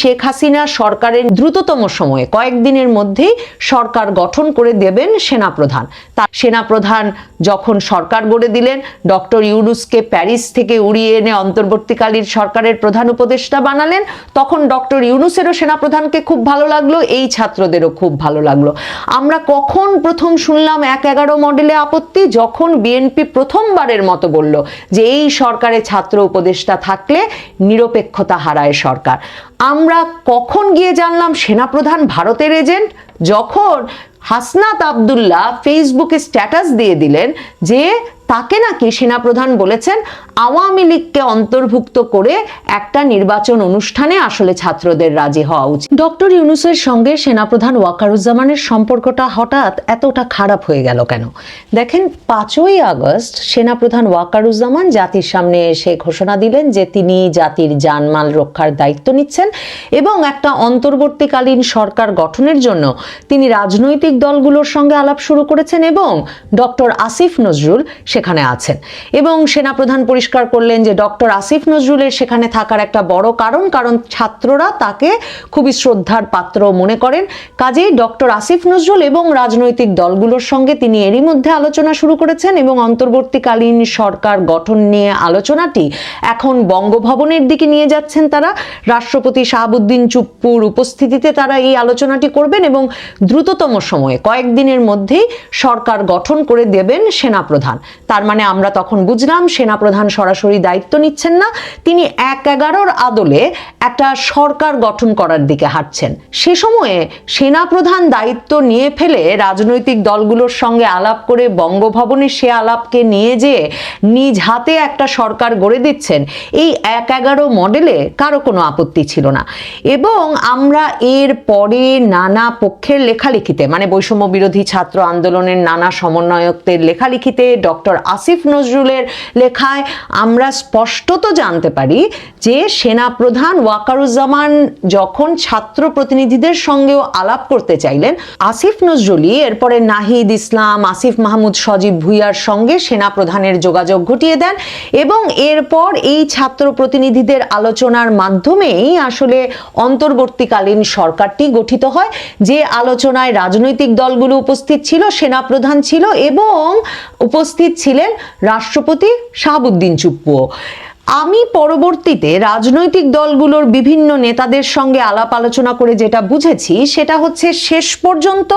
শেখ হাসিনা সরকারের দ্রুততম সময়ে কয়েকদিনের মধ্যেই সরকার গঠন করে দেবেন সেনাপ্রধান। তা সেনাপ্রধান যখন সরকার গড়ে দিলেন, ডক্টর ইউনুসকে প্যারিস থেকে উড়িয়ে এনে অন্তর্বর্তীকালীন সরকারের প্রধান উপদেষ্টা বানালেন, তখন ডক্টর ইউনুসেরও সেনাপ্রধানকে খুব ভালো লাগল, এই ছাত্রদেরও খুব ভালো লাগল। আমরা কখন প্রথম শুনলাম এক এগারো মডেলে আপত্তি? যখন বিএনপি প্রথমবারের মতো বলল যে এই সরকারে ছাত্র উপদেষ্টা থাকলে নিরপেক্ষতা হারায় সরকার। আমরা কখন গিয়ে জানলাম সেনাপ্রধান ভারতের এজেন্ট? যখন হাসনাত আবদুল্লাহ ফেসবুকে স্ট্যাটাস দিয়ে দিলেন যে তাকে নাকি সেনাপ্রধান বলেছেন আওয়ামী লীগকে অন্তর্ভুক্ত করে একটা নির্বাচন অনুষ্ঠানে আসলে ছাত্রদের রাজি হওয়া উচিত। ডক্টর ইউনুসের সঙ্গে সেনাপ্রধান ওয়াকারুজ্জামানের সম্পর্কটা হঠাৎ এতটা খারাপ হয়ে গেল কেন? দেখেন, পাঁচই আগস্ট সেনাপ্রধান ওয়াকারুজ্জামান জাতির সামনে এসে ঘোষণা দিলেন যে তিনি জাতির জানমাল রক্ষার দায়িত্ব নিচ্ছেন এবং একটা অন্তর্বর্তীকালীন সরকার গঠনের জন্য তিনি রাজনৈতিক দলগুলোর সঙ্গে আলাপ শুরু করেছেন এবং ডক্টর আসিফ নজরুল সেখানে আছেন। এবং সেনাপ্রধান পরিষ্কার করলেন যে ডক্টর আসিফ নজরুলের সেখানে থাকার একটা বড় কারণ কারণ ছাত্ররা তাকে খুবই শ্রদ্ধার পাত্র মনে করেন। কাজেই ডক্টর আসিফ নজরুল এবং রাজনৈতিক দলগুলোর সঙ্গে তিনি এরই মধ্যে আলোচনা শুরু করেছেন এবং অন্তর্বর্তীকালীন সরকার গঠন নিয়ে আলোচনাটি এখন বঙ্গভবনের দিকে নিয়ে যাচ্ছেন তারা। রাষ্ট্রপতি শাহাবুদ্দিন চুপ্পুর উপস্থিতিতে তারা এই আলোচনাটি করবেন এবং দ্রুততম সময়ে কয়েকদিনের মধ্যেই সরকার গঠন করে দেবেন সেনাপ্রধান। তার মানে আমরা তখন বুঝলাম সেনাপ্রধান সরাসরি দায়িত্ব নিচ্ছেন না, তিনি এক এগারোর আদলে একটা সরকার গঠন করার দিকে হাঁটছেন। সে সময়ে সেনাপ্রধান দায়িত্ব নিয়ে ফেলে রাজনৈতিক দলগুলোর সঙ্গে আলাপ করে বঙ্গভবনে সে আলাপকে নিয়ে যেয়ে নিজ হাতে একটা সরকার গড়ে দিচ্ছেন, এই এক এগারো মডেলে কারও কোনো আপত্তি ছিল না। এবং আমরা এর পরে নানা পক্ষের লেখালেখিতে মানে বৈষম্য বিরোধী ছাত্র আন্দোলনের নানা সমন্বয়কদের লেখালেখিতে ডক্টর আসিফ নজরুলের লেখায় আমরা স্পষ্টত জানতে পারি যে সেনাপ্রধান ওয়াকারুজ্জামান যখন ছাত্র প্রতিনিধিদের সঙ্গেও আলাপ করতে চাইলেন, আসিফ নজরুলই এরপরে নাহিদ ইসলাম, আসিফ মাহমুদ সজীব ভুইয়ার সঙ্গে সেনাপ্রধানের যোগাযোগ ঘটিয়ে দেন এবং এরপর এই ছাত্র প্রতিনিধিদের আলোচনার মাধ্যমেই আসলে অন্তর্বর্তীকালীন সরকারটি গঠিত হয়। যে আলোচনায় রাজনৈতিক দলগুলো উপস্থিত ছিল, সেনাপ্রধান ছিল এবং উপস্থিত ছিলেন রাষ্ট্রপতি শাহাবুদ্দিন চুপ্পুও আমি পরবর্তীতে রাজনৈতিক দলগুলোর বিভিন্ন নেতাদের সঙ্গে আলাপ আলোচনা করে যেটা বুঝেছি, সেটা হচ্ছে শেষ পর্যন্ত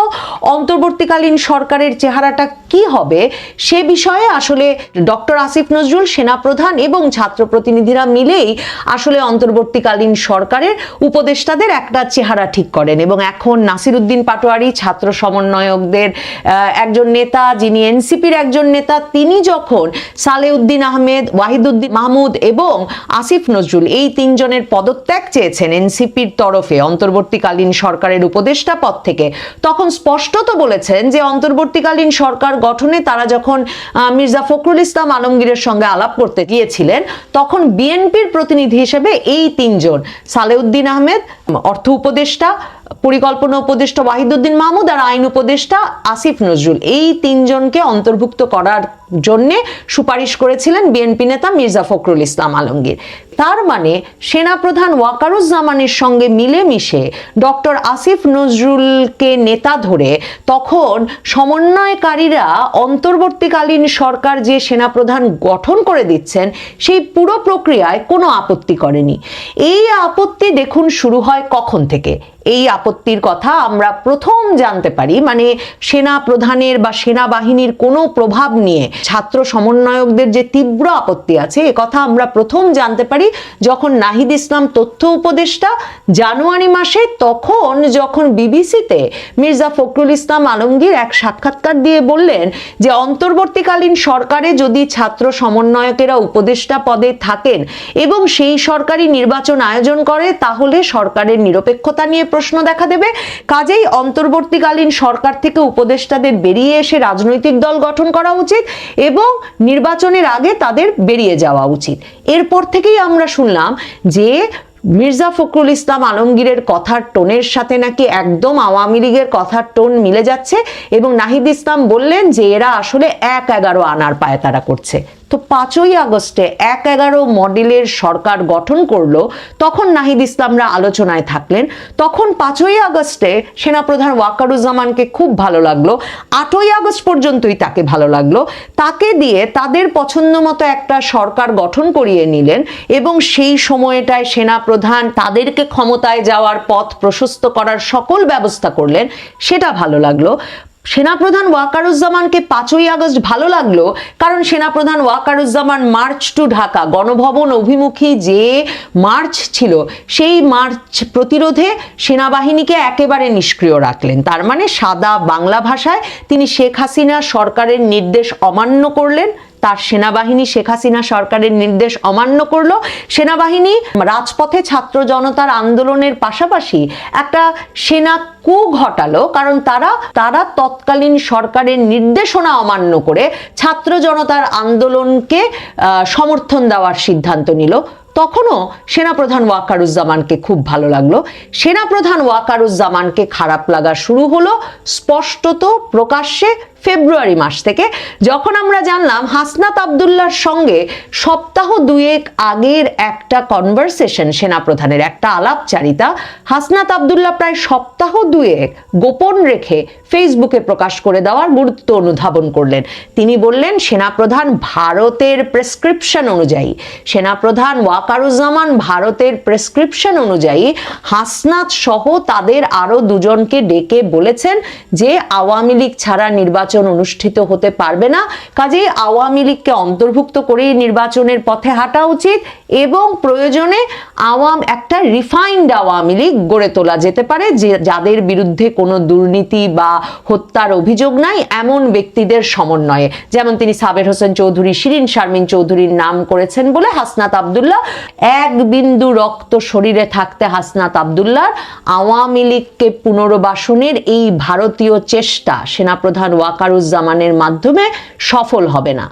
অন্তর্বর্তীকালীন সরকারের চেহারাটা কি হবে সে বিষয়ে আসলে ডক্টর আসিফ নজরুল, সেনাপ্রধান এবং ছাত্র প্রতিনিধিরা মিলেই আসলে অন্তর্বর্তীকালীন সরকারের উপদেষ্টাদের একটা চেহারা ঠিক করেন এবং এখন নাসির উদ্দিন পাটোয়ারি, ছাত্র সমন্বয়কদের একজন নেতা, যিনি এনসিপির একজন নেতা, তিনি যখন সালেউদ্দিন আহমেদ, ওয়াহিদুদ্দিন মাহমুদ এবং আসিফ নজরুল এই তিনজনের পদত্যাগ চেয়েছেন এনসিপির তরফে। অন্তর্বর্তীকালীন সরকারের উপদেষ্টা পদ থেকে। তখন স্পষ্টত বলেছেন যে, অন্তর্বর্তীকালীন সরকার গঠনে তারা যখন মির্জা ফখরুল ইসলাম আলমগীরের সঙ্গে আলাপ করতে গিয়েছিলেন, তখন বিএনপির প্রতিনিধি হিসেবে এই তিনজন, সালেউদ্দিন আহমেদ, অর্থ উপদেষ্টা পরিকল্পনা উপদেষ্টা ওয়াহিদুদ্দিন মাহমুদ আর আইন উপদেষ্টা আসিফ নজরুল। এই তিনজনকে অন্তর্ভুক্ত করার জন্যে সুপারিশ করেছিলেন বিএনপি নেতা মির্জা ফখরুল ইসলাম আলমগীর। তার মানে সেনাপ্রধান ওয়াকারুজ্জামানের সঙ্গে মিলেমিশে ডক্টর আসিফ নজরুলকে নেতা ধরে তখন সমন্বয়কারীরা অন্তর্বর্তীকালীন সরকার যে সেনাপ্রধান গঠন করে দিচ্ছেন, সেই পুরো প্রক্রিয়ায় কোনো আপত্তি করেনি। এই আপত্তি দেখুন শুরু হয় কখন থেকে? এই আপত্তির কথা আমরা প্রথম জানতে পারি মানে সেনা প্রধানের বা সেনাবাহিনীর কোনো প্রভাব নিয়ে ছাত্র সমন্বয়কদের যে তীব্র আপত্তি আছে, এ কথা আমরা প্রথম জানতে পারি যখন নাহিদ ইসলাম তথ্য উপদেষ্টা, জানুয়ারি মাসে তখন যখন বিবিসিতে মির্জা ফখরুল ইসলাম আলমগীর এক সাক্ষাৎকার দিয়ে বললেন যে, অন্তর্বর্তীকালীন সরকারে যদি ছাত্র সমন্বয়কেরা উপদেষ্টা পদে থাকেন এবং সেই সরকারি নির্বাচন আয়োজন করে, তাহলে সরকারের নিরপেক্ষতা নিয়ে প্রশ্ন দেখা দেবে। কাজেই অন্তর্বর্তীকালীন সরকার থেকে উপদেষ্টাদের বেরিয়ে এসে রাজনৈতিক দল গঠন করা উচিত এবং নির্বাচনের আগে তাদের বেরিয়ে যাওয়া উচিত। এরপর থেকেই আমরা শুনলাম যে মির্জা ফখরুল ইসলাম আলমগীরের কথার টোনের সাথে নাকি একদম আওয়ামী লীগের কথার টোন মিলে যাচ্ছে এবং নাহিদ ইসলাম বললেন যে এরা আসলে এক এগারো আনার পায়তারা করছে। তো পাঁচই আগস্টে এক এগারো মডেলের সরকার গঠন করল, তখন নাহিদ ইসলামরা আলোচনায় থাকলেন। তখন পাঁচই আগস্টে সেনাপ্রধান ওয়াকারুজ্জামানকে খুব ভালো লাগল। আটই আগস্ট পর্যন্তই তাকে ভালো লাগল। তাকে দিয়ে তাদের পছন্দ মতো একটা সরকার গঠন করিয়ে নিলেন এবং সেই সময়টায় সেনাপ্রধান তাদেরকে ক্ষমতায় যাওয়ার পথ প্রশস্ত করার সকল ব্যবস্থা করলেন, সেটা ভালো লাগল। সেনাপ্রধান ওয়াকারুজ্জামানকে পাঁচই আগস্ট ভালো লাগল, কারণ সেনাপ্রধান ওয়াকারুজ্জামান মার্চ টু ঢাকা, গণভবন অভিমুখী যে মার্চ ছিল, সেই মার্চ প্রতিরোধে সেনাবাহিনীকে একেবারে নিষ্ক্রিয় রাখলেন। তার মানে সাদা বাংলা ভাষায় তিনি শেখ হাসিনা সরকারের নির্দেশ অমান্য করলেন তার সেনাবাহিনী শেখ হাসিনা সরকারের নির্দেশ অমান্য করল। সেনাবাহিনী রাজপথে ছাত্র জনতার আন্দোলনের পাশাপাশি একটা সেনা কু ঘটালো, কারণ তারা তারা তৎকালীন সরকারের নির্দেশনা অমান্য করে ছাত্র জনতার আন্দোলনকে সমর্থন দেওয়ার সিদ্ধান্ত নিল। তখনও সেনাপ্রধান ওয়াকারুজ্জামানকে খুব ভালো লাগল। সেনাপ্রধান ওয়াকারুজ্জামানকে খারাপ লাগা শুরু হলো। স্পষ্টত প্রকাশ্যে ফেব্রুয়ারি মাস থেকে। যখন আমরা জানলাম হাসনাত আবদুল্লার সঙ্গে সপ্তাহ দুয়েক আগের একটা কনভারসেশন সেনাপ্রধানের একটা আলাপচারিতা, হাসনাত আবদুল্লাহ প্রায় সপ্তাহ দুয়েক গোপন রেখে ফেসবুকে প্রকাশ করে দেওয়ার গুরুত্ব অনুধাবন করলেন। তিনি বললেন, সেনাপ্রধান ভারতের প্রেসক্রিপশন অনুযায়ী, সেনাপ্রধান ওয়াকারুজ্জামান ভারতের প্রেসক্রিপশন অনুযায়ী হাসনাত সহ তাদের আরও দুজনকে ডেকে বলেছেন যে আওয়ামী লীগ ছাড়া নির্বাচন অনুষ্ঠিত হতে পারবে না। কাজেই আওয়ামী লীগকে অন্তর্ভুক্ত করেই নির্বাচনের পথে হাঁটা উচিত এবং প্রয়োজনে আওয়াম একটা রিফাইন্ড আওয়ামী লীগ গড়ে তোলা যেতে পারে, যে যাদের বিরুদ্ধে কোনো দুর্নীতি বা হত্যার অভিযোগ নাই, এমন ব্যক্তিদের সমন্বয়ে। যেমন তিনি সাবের হোসেন চৌধুরী, শিরিন শারমিন চৌধুরীর নাম করেছেন বলে হাসনাত আবদুল্লাহ। এক বিন্দু রক্ত শরীরে থাকতে হাসনাত আবদুল্লাহ আওয়ামী লীগকে পুনর্বাসনের এই ভারতীয় চেষ্টা, সেনাপ্রধান ওয়াকারুজ্জামানের মাধ্যমে সফল হবে না।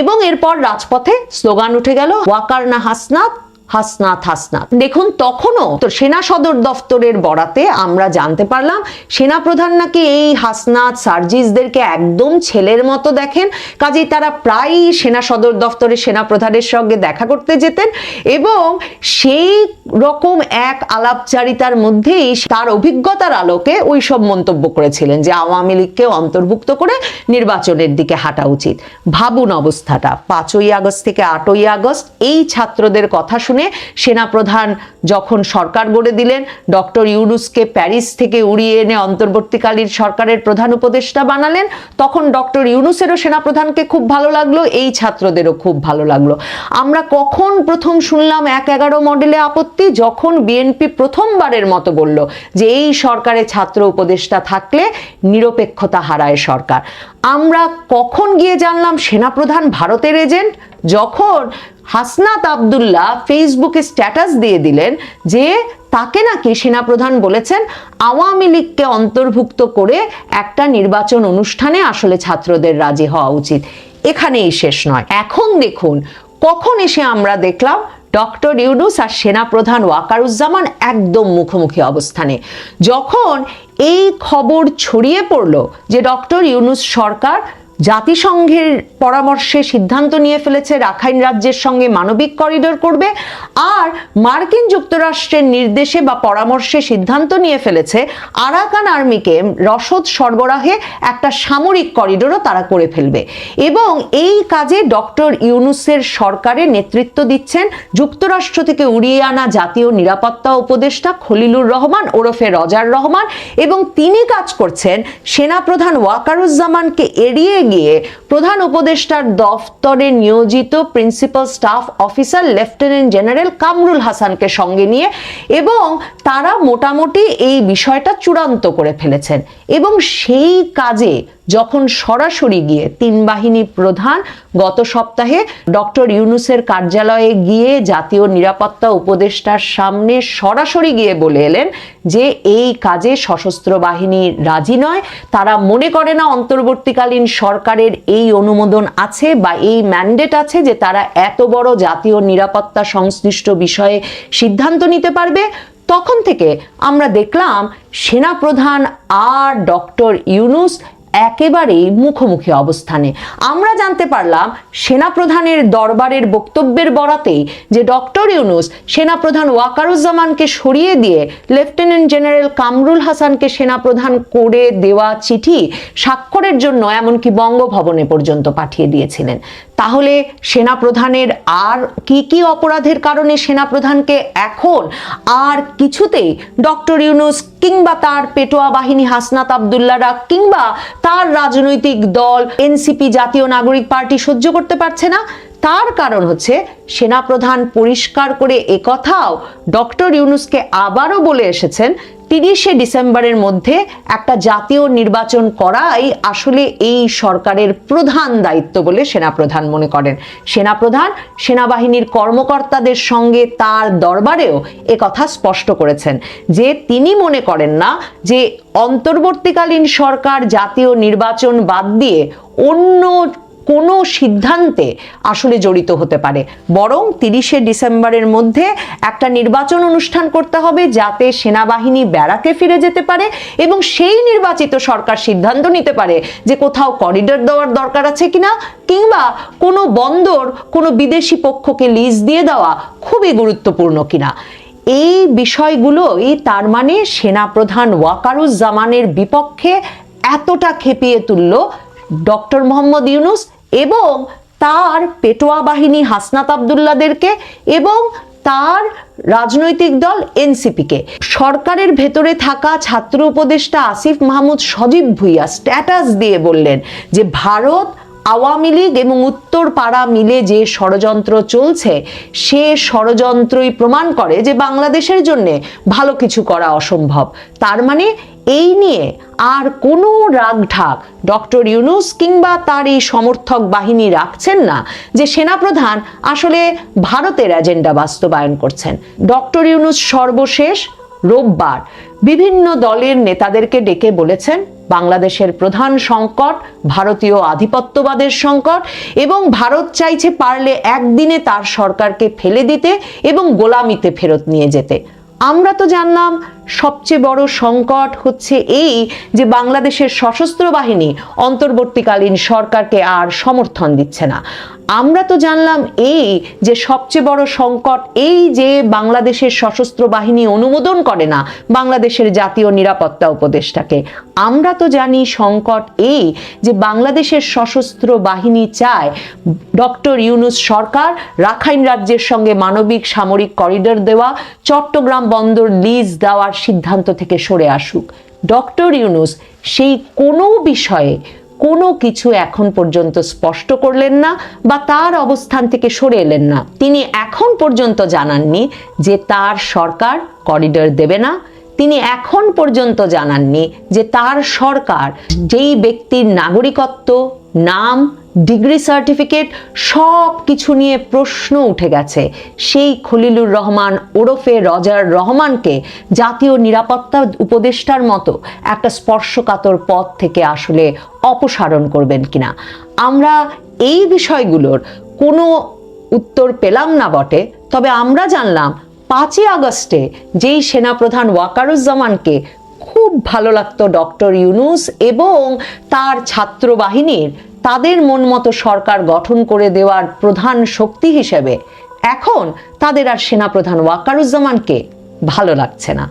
এবং এরপর রাজপথে স্লোগান উঠে গেল ওয়াকার না হাসনাত হাসনাত হাসনাত। দেখুন, তখনও তো সেনা সদর দফতরের বরাতে আমরা জানতে পারলাম সেনা প্রধান নাকি এই হাসনাত সার্জিসদেরকে একদম ছেলের মতো দেখেন। কাজেই তারা প্রায়ই সেনা সদর দফতরে সেনা প্রধানের সঙ্গে দেখা করতে যেতেন এবং সেই রকম এক আলাপচারিতার মধ্যেই তার অভিজ্ঞতার আলোকে ওই সব মন্তব্য করেছিলেন যে আওয়ামী লীগকে অন্তর্ভুক্ত করে নির্বাচনের দিকে হাঁটা উচিত। ভাবুন অবস্থাটা, পাঁচই আগস্ট থেকে আটই আগস্ট, এই ছাত্রদের কথা শুনে সেনাপ্রধান যখন সরকার গড়ে দিলেন, ডক্টর ইউনুসকে প্যারিস থেকে উড়িয়ে এনে অন্তর্বর্তীকালীন সরকারের প্রধান উপদেষ্টা বানালেন, তখন ডক্টর ইউনুসেরও সেনাপ্রধানকে খুব ভালো লাগল, এই ছাত্রদেরও খুব ভালো লাগল। আমরা কখন প্রথম শুনলাম এক এগারো মডেলে আপত্তি? যখন বিএনপি প্রথমবারের মতো বলল যে এই সরকারে ছাত্র উপদেষ্টা থাকলে নিরপেক্ষতা হারায় সরকার। আমরা কখন গিয়ে জানলাম সেনাপ্রধান ভারতের এজেন্ট? যখন হাসনাত আবদুল্লাহ ফেসবুকে স্ট্যাটাস দিয়ে দিলেন যে তাকে নাকি সেনাপ্রধান বলেছেন আওয়ামী লীগকে অন্তর্ভুক্ত করে একটা নির্বাচন অনুষ্ঠানে আসলে ছাত্রদের রাজি হওয়া উচিত। এখানেই শেষ নয়। এখন দেখুন, কখন এসে আমরা দেখলাম ডক্টর ইউনুস আর সেনাপ্রধান ওয়াকারুজ্জামান একদম মুখোমুখি অবস্থানে। যখন এই খবর ছড়িয়ে পড়ল যে ডক্টর ইউনুস সরকার জাতিসংঘের পরামর্শে সিদ্ধান্ত নিয়ে ফেলেছে রাখাইন রাজ্যের সঙ্গে মানবিক করিডোর করবে, আর মার্কিন যুক্তরাষ্ট্রের নির্দেশে বা পরামর্শে সিদ্ধান্ত নিয়ে ফেলেছে আরাকান আর্মিকে রসদ সরবরাহে একটা সামরিক করিডোরও তারা করে ফেলবে। এবং এই কাজে ডক্টর ইউনুসের সরকারের নেতৃত্ব দিচ্ছেন যুক্তরাষ্ট্র থেকে উড়িয়ে আনা জাতীয় নিরাপত্তা উপদেষ্টা খলিলুর রহমান, ওরফে রজার রহমান, এবং তিনি কাজ করছেন সেনাপ্রধান ওয়াকারুজ্জামানকে এড়িয়ে গিয়ে প্রধান উপদেষ্টার দফতরে নিয়োজিত principal staff officer lieutenant general Kamrul হাসানকে সঙ্গে নিয়ে এবং তারা মোটামুটি এই বিষয়টা চূড়ান্ত করে ফেলেছেন। এবং সেই কাজে যখন সরাসরি গিয়ে তিন বাহিনী প্রধান গত সপ্তাহে ডক্টর ইউনুসের কার্যালয়ে গিয়ে জাতীয় নিরাপত্তা উপদেষ্টার সামনে সরাসরি গিয়ে বলে এলেন যে এই কাজে সশস্ত্র বাহিনী রাজি নয়। তারা মনে করে না অন্তর্বর্তীকালীন সরকারের এই অনুমোদন আছে বা এই ম্যান্ডেট আছে যে তারা এত বড় জাতীয় নিরাপত্তা সংশ্লিষ্ট বিষয়ে সিদ্ধান্ত নিতে পারবে। তখন থেকে আমরা দেখলাম সেনাপ্রধান আর ডক্টর ইউনুস একেবারেই মুখোমুখি অবস্থানে। আমরা জানতে পারলাম, সেনাপ্রধানের দরবারের বক্তব্যের বরাতেই যে ডক্টর ইউনুস সেনাপ্রধান ওয়াকারুজ্জামানকে সরিয়ে দিয়ে লেফটেন্যান্ট জেনারেল কামরুল হাসানকে সেনাপ্রধান করে দেওয়া চিঠি স্বাক্ষরের জন্য এমনকি বঙ্গভবনে পর্যন্ত পাঠিয়ে দিয়েছিলেন। তাহলে সেনাপ্রধানের আর কি কি অপরাধের কারণে সেনাপ্রধানকে এখন আর কিছুতেই ডক্টর ইউনুস কিংবা তার পেটোয়া বাহিনী হাসনাত আবদুল্লারা কিংবা তার রাজনৈতিক দল, এনসিপি জাতীয় নাগরিক পার্টি সহ্য করতে পারছে না। তার কারণ হচ্ছে সেনাপ্রধান পরিষ্কার করে একথাও ডক্টর ইউনুসকে আবারও বলে এসেছেন তিরিশে ডিসেম্বরের মধ্যে একটা জাতীয় নির্বাচন করাই আসলে এই সরকারের প্রধান দায়িত্ব বলে সেনাপ্রধান মনে করেন। সেনাপ্রধান সেনাবাহিনীর কর্মকর্তাদের সঙ্গে তার দরবারেও কথা স্পষ্ট করেছেন যে তিনি মনে করেন না যে অন্তর্বর্তীকালীন সরকার জাতীয় নির্বাচন বাদ দিয়ে অন্য কোনো সিদ্ধান্তে আসলে জড়িত হতে পারে। বরং তিরিশে ডিসেম্বরের মধ্যে একটা নির্বাচন অনুষ্ঠান করতে হবে যাতে সেনাবাহিনী ব্যারাকে ফিরে যেতে পারে এবং সেই নির্বাচিত সরকার সিদ্ধান্ত নিতে পারে যে কোথাও করিডোর দেওয়ার দরকার আছে কিনা কিংবা কোনো বন্দর কোনো বিদেশি পক্ষকে লিজ দিয়ে দেওয়া খুবই গুরুত্বপূর্ণ কিনা। এই বিষয়গুলোই তার মানে সেনাপ্রধান ওয়াকারুজ্জামানের বিপক্ষে এতটা খেপিয়ে তুলল ডক্টর মোহাম্মদ ইউনুস এবং তার পেটোয়া বাহিনী হাসনাত আবদুল্লাদেরকে এবং তার রাজনৈতিক দল এনসিপিকে। সরকারের ভেতরে থাকা ছাত্র উপদেষ্টা আসিফ মাহমুদ সজীব ভুইয়া স্ট্যাটাস দিয়ে বললেন যে, ভারত, আওয়ামী লীগ এবং উত্তর পাড়া মিলে যে ষড়যন্ত্র চলছে, সে ষড়যন্ত্রই প্রমাণ করে যে, বাংলাদেশের জন্য ভালো কিছু করা অসম্ভব। তার মানে এই নিয়ে আর কোনো রাগঢাক ডক্টর ইউনুস কিংবা তার এই সমর্থক বাহিনী রাখছেন না যে সেনাপ্রধান আসলে ভারতের এজেন্ডা বাস্তবায়ন করছেন। ডক্টর ইউনুস সর্বশেষ রোববার বিভিন্ন দলের নেতাদেরকে ডেকে বলেছেন, বাংলাদেশের প্রধান সংকট, ভারতীয় আধিপত্যবাদের সংকট এবং ভারত চাইছে পারলে একদিনে তার সরকারকে ফেলে দিতে এবং গোলামিতে ফেরত নিয়ে যেতে। আমরা তো জানলাম সবচেয়ে বড় সংকট হচ্ছে এই যে বাংলাদেশের সশস্ত্র বাহিনী অন্তর্বর্তীকালীন সরকারকে আর সমর্থন দিচ্ছে না। আমরা তো জানলাম এই যে সবচেয়ে বড় সংকট, এই যে বাংলাদেশের সশস্ত্র বাহিনী অনুমোদন করে না বাংলাদেশের জাতীয় নিরাপত্তা উপদেষ্টাকে। আমরা তো জানি সংকট এই যে বাংলাদেশের সশস্ত্র বাহিনী চায় ডক্টর ইউনুস সরকার রাখাইন রাজ্যের সঙ্গে মানবিক সামরিক করিডোর দেওয়া, চট্টগ্রাম বন্দর লিজ দেওয়ার সিদ্ধান্ত থেকে সরে আসুক। ডক্টর ইউনুস সেই কোনো বিষয়ে কোনো কিছু এখন পর্যন্ত স্পষ্ট করলেন না বা তার অবস্থান থেকে সরে এলেন না। তিনি এখন পর্যন্ত জানাননি যে তার সরকার করিডর দেবে না। তিনি এখন পর্যন্ত জানাননি যে তার সরকার যেই ব্যক্তির নাগরিকত্ব, নাম ডিগ্রি সার্টিফিকেট, সব কিছু নিয়ে প্রশ্ন উঠে গেছে। সেই খলিলুর রহমান ওরফে রজার রহমানকে জাতীয় নিরাপত্তা উপদেষ্টার মতো একটা স্পর্শকাতর পথ থেকে আসলে অপসারণ করবেন কিনা। আমরা এই বিষয়গুলোর কোনো উত্তর পেলাম না বটে, তবে আমরা জানলাম পাঁচই আগস্টে যেই সেনাপ্রধান ওয়াকারুজ্জামানকে খুব ভালো লাগতো ডক্টর ইউনুস এবং তার ছাত্র বাহিনীর তাদের মন মতো সরকার গঠন করে দেওয়ার প্রধান শক্তি হিসেবে এখন তাদের আর সেনাপ্রধান ওয়াকারুজ্জামানকে ভালো লাগছে না।